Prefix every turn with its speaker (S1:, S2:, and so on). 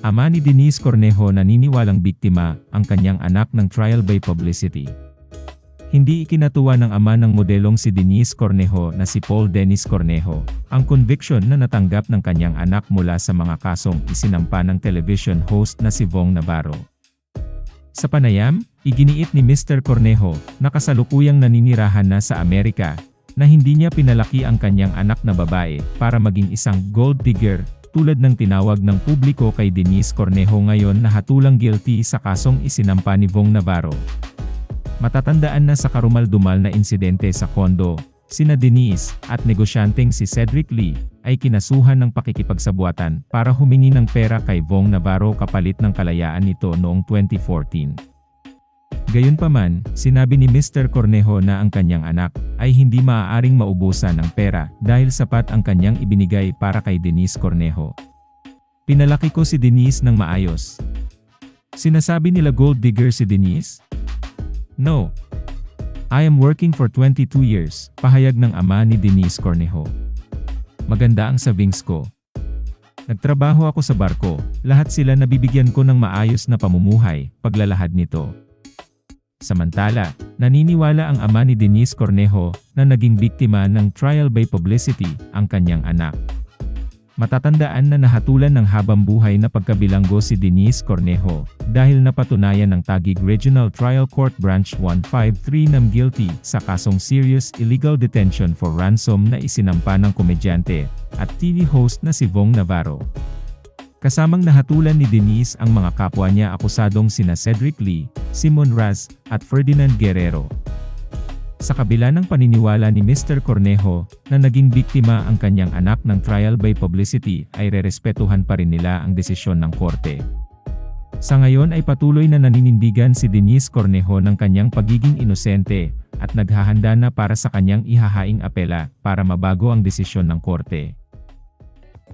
S1: Ama ni Denise Cornejo naniniwalang biktima ang kanyang anak ng trial by publicity. Hindi ikinatuwa ng ama ng modelong si Denise Cornejo na si Paul Dennis Cornejo, ang conviction na natanggap ng kanyang anak mula sa mga kasong isinampa ng television host na si Vong Navarro. Sa panayam, iginiit ni Mr. Cornejo na kasalukuyang naninirahan na sa Amerika, na hindi niya pinalaki ang kanyang anak na babae para maging isang gold digger, tulad ng tinawag ng publiko kay Denise Cornejo ngayon na hatulang guilty sa kasong isinampa ni Vong Navarro. Matatandaan na sa karumal-dumal na insidente sa kondo, sina Denise at negosyanteng si Cedric Lee ay kinasuhan ng pakikipagsabuatan para humingi ng pera kay Vong Navarro kapalit ng kalayaan nito noong 2014. Gayunpaman, sinabi ni Mr. Cornejo na ang kanyang anak ay hindi maaaring maubusan ng pera dahil sapat ang kanyang ibinigay para kay Denise Cornejo. Pinalaki ko si Denise ng maayos. Sinasabi nila gold digger si Denise? No. I am working for 22 years, pahayag ng ama ni Denise Cornejo. Maganda ang savings ko. Nagtrabaho ako sa barko, lahat sila nabibigyan ko ng maayos na pamumuhay, paglalahad nito. Samantala, naniniwala ang ama ni Denise Cornejo na naging biktima ng trial by publicity ang kanyang anak. Matatandaan na nahatulan ng habang buhay na pagkabilanggo si Denise Cornejo dahil napatunayan ng Taguig Regional Trial Court Branch 153 ng guilty sa kasong serious illegal detention for ransom na isinampa ng komedyante at TV host na si Vong Navarro. Kasamang nahatulan ni Denise ang mga kapwa niya akusadong sina Cedric Lee, Simon Raz, at Ferdinand Guerrero. Sa kabila ng paniniwala ni Mr. Cornejo na naging biktima ang kanyang anak ng trial by publicity ay rerespetuhan pa rin nila ang desisyon ng korte. Sa ngayon ay patuloy na naninindigan si Denise Cornejo ng kanyang pagiging inosente at naghahanda na para sa kanyang ihahaing apela para mabago ang desisyon ng korte.